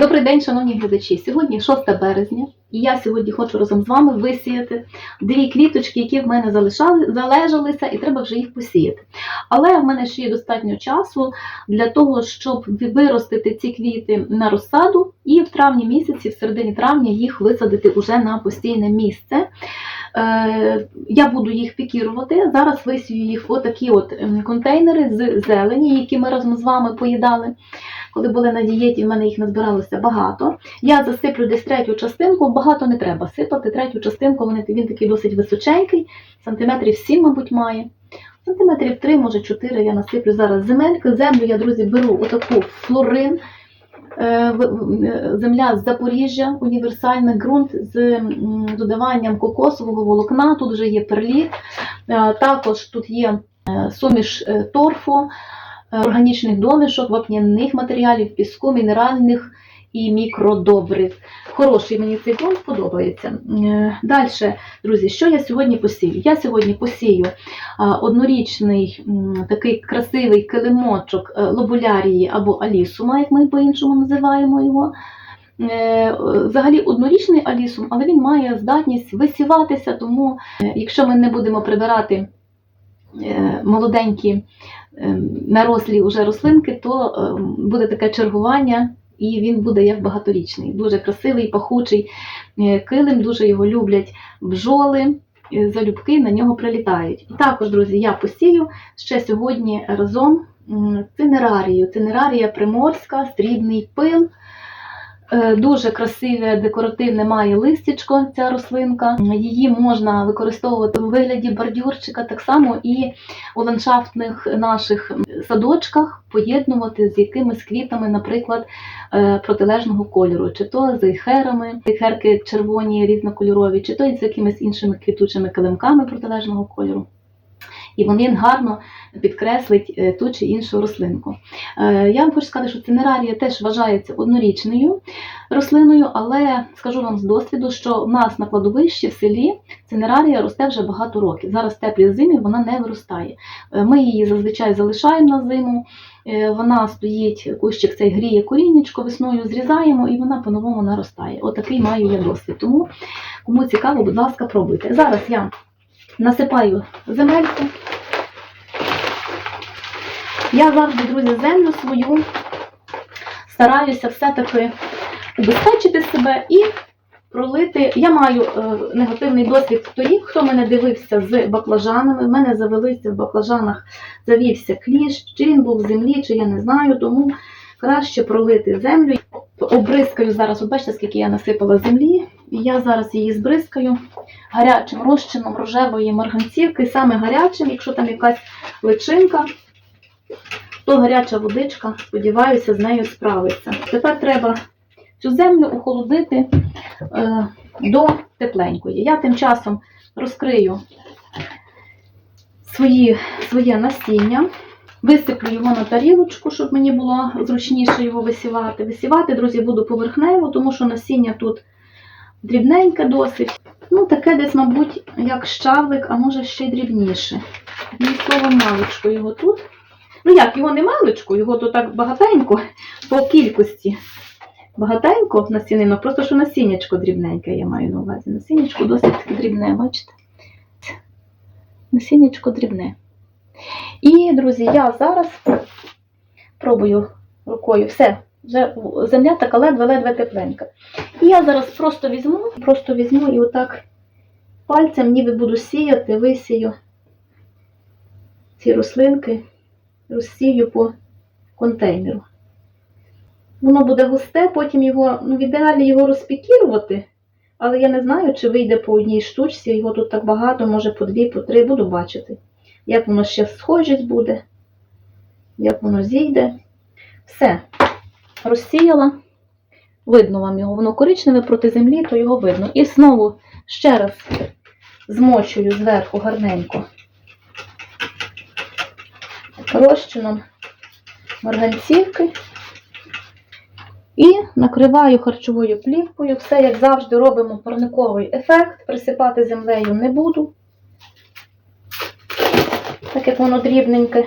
Добрий день, шановні глядачі. Сьогодні 6 березня, і я сьогодні хочу разом з вами висіяти дві квіточки, які в мене залишали, залежалися, і треба вже їх посіяти. Але в мене ще є достатньо часу для того, щоб виростити ці квіти на розсаду, і в травні місяці, в середині травня, їх висадити уже на постійне місце. Е, Я буду їх пікірувати. Зараз висію їх в отакі от ем, контейнери з зелені, які ми разом з вами поїдали. Коли були на дієті, в мене їх назбиралося багато. Я засиплю десь третю частинку, багато не треба сипати. Третю частинку вони, він такий досить височенький, сантиметрів 7, мабуть, має. Сантиметрів 3, може 4 я насиплю зараз земельки. Землю я, друзі, беру отаку флорин. Е, е, Земля з Запоріжжя, універсальний ґрунт з додаванням кокосового волокна. Тут вже є перліт. Е, Також тут є суміш торфу, органічних домішок, вапняних матеріалів, піску, мінеральних і мікродобрив. Хороший мені цей ґрунт подобається. Далі, друзі, що я сьогодні посію? Я сьогодні посію однорічний такий красивий килимочок е, лобулярії або алісума, як ми по-іншому називаємо його. Е, Взагалі однорічний алісум, але він має здатність висіватися, тому е, якщо ми не будемо прибирати е, молоденькі е, нарослі вже рослинки, то е, буде таке чергування, і він буде як багаторічний. Дуже красивий, пахучий е, килим, дуже його люблять бджоли. е, Залюбки на нього прилітають. І також, друзі, я посію ще сьогодні разом цинерарію. Цинерарія приморська, срібний пил. Е, Дуже красиве декоративне має листячко ця рослинка. Її можна використовувати у вигляді бордюрчика, так само і у ландшафтних наших садочках поєднувати з якимись квітами, наприклад, е, протилежного кольору, чи то з ейхерами, ейхерки червоні різнокольорові, чи то з якимись іншими квітучими килимками протилежного кольору. І він гарно підкреслить е, ту чи іншу рослинку. Е, Я вам хочу сказати, що цинерарія теж вважається однорічною рослиною, але скажу вам з досвіду, що в нас на кладовищі в селі цинерарія росте вже багато років. Зараз теплі зимі вона не виростає. Е, Ми її зазвичай залишаємо на зиму. Вона стоїть, кущик цей гріє корінечко, весною зрізаємо і вона по-новому наростає. Отакий маю я досвід. Тому, кому цікаво, будь ласка, пробуйте. Зараз я насипаю земельку. Я завжди, друзі, землю свою стараюся все-таки убезпечити себе і пролити. Я маю е, негативний досвід торік, хто мене дивився з баклажанами. В мене завелися в баклажанах, завівся кліщ, чи він був в землі, чи я не знаю, тому краще пролити землю. Обризкаю зараз, от бачите, скільки я насипала землі, і я зараз її збризкаю гарячим розчином рожевої марганцівки, саме гарячим, якщо там якась личинка, то гаряча водичка, сподіваюся, з нею справиться. Тепер треба цю землю охолодити е, до тепленької. Я тим часом розкрию свої, своє насіння, висиплю його на тарілочку, щоб мені було зручніше його висівати. Висівати, друзі, буду поверхнево, тому що насіння тут дрібненьке досить. Ну, таке десь, мабуть, як щавлик, а може ще й дрібніше. Одним словом, маличко його тут. Ну як, його не маличко, його тут так багатенько по кількості. Багатенько насінинок, просто що насіннячко дрібненьке, я маю на увазі. Насіннячко досить таки дрібне, бачите? Насіннячко дрібне. І, друзі, я зараз пробую рукою. Все, вже земля така ледве-ледве тепленька. І я зараз просто візьму, просто візьму і отак пальцем ніби буду сіяти, висію ці рослинки, розсію по контейнеру. Воно буде густе, потім його, ну, в ідеалі його розпікірувати, але я не знаю, чи вийде по одній штучці, його тут так багато, може по дві, по три, буду бачити. Як воно ще схожість буде, як воно зійде. Все, розсіяла. Видно вам його, воно коричневе проти землі, то його видно. І знову ще раз змочую зверху гарненько розчином марганцівки і накриваю харчовою плівкою. Все, як завжди, робимо парниковий ефект. Присипати землею не буду, так як воно дрібненьке.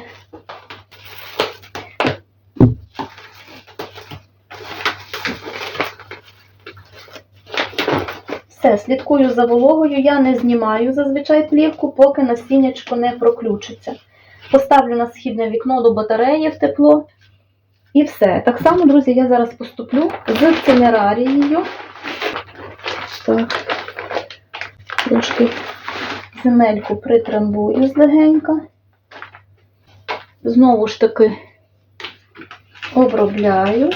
Все, слідкую за вологою, я не знімаю зазвичай плівку, поки насіннячко не проключиться. Поставлю на східне вікно до батареї в тепло. І все. Так само, друзі, я зараз поступлю з цинерарією. Так. Трошки земельку притрамбую злегенька. Знову ж таки обробляю.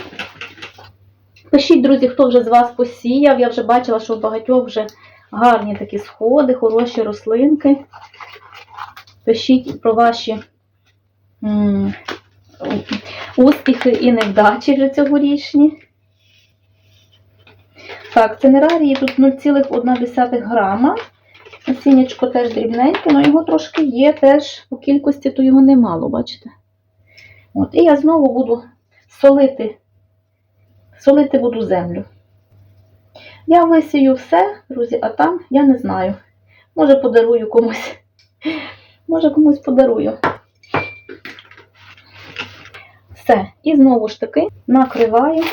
Пишіть, друзі, хто вже з вас посіяв. Я вже бачила, що у багатьох вже гарні такі сходи, хороші рослинки. Пишіть про ваші успіхи і невдачі вже цьогорічні. Так, цинерарії тут 0,1 грама. Насіннячко теж дрібненьке, але його трошки є теж по кількості, то його немало, бачите? От, і я знову буду солити, солити буду землю. Я висію все, друзі, а там я не знаю. Може подарую комусь. Може комусь подарую. Все. І знову ж таки накриваю,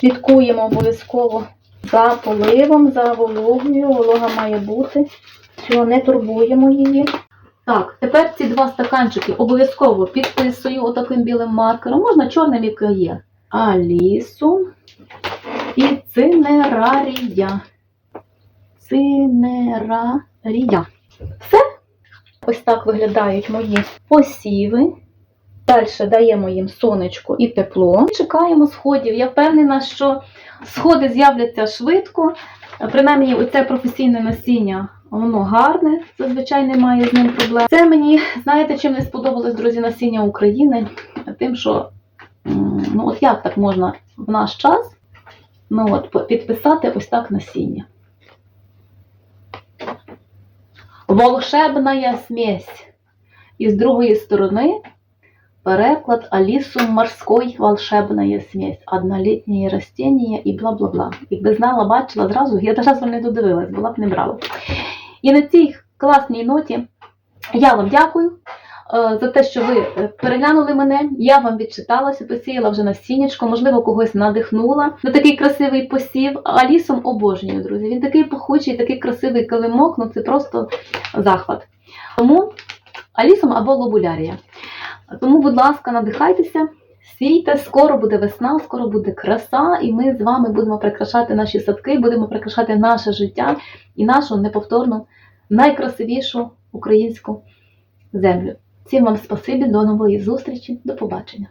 слідкуємо обов'язково за поливом, за вологою. Волога має бути. Чого не турбуємо її. Так, тепер ці два стаканчики обов'язково підписую отаким білим маркером. Можна чорним, яке є. Алісу і цинерарія. Цинерарія. Все. Ось так виглядають мої посіви. Далі даємо їм сонечко і тепло. Чекаємо сходів. Я впевнена, що сходи з'являться швидко. Принаймні, оце професійне насіння, воно гарне, зазвичай немає з ним проблем. Це мені, знаєте, чим не сподобалось, друзі, насіння України? Тим, що ну от як так можна в наш час ну от, підписати ось так насіння. Волшебная смесь. І з другої сторони переклад Алісу морской волшебная смесь. Однолітнє растіння і бла-бла-бла. Якби знала, бачила зразу, я одразу не додивилась, була б не брала. І на цій класній ноті я вам дякую за те, що ви е, переглянули мене. Я вам відчиталася, посіяла вже насіннячко, можливо, когось надихнула на такий красивий посів. Алісом обожнюю, друзі. Він такий пахучий, такий красивий килимок, ну це просто захват. Тому Алісом або лобулярія. Тому, будь ласка, надихайтеся, сійте, скоро буде весна, скоро буде краса, і ми з вами будемо прикрашати наші садки, будемо прикрашати наше життя і нашу неповторну, найкрасивішу українську землю. Всім вам спасибі, до нової зустрічі, до побачення.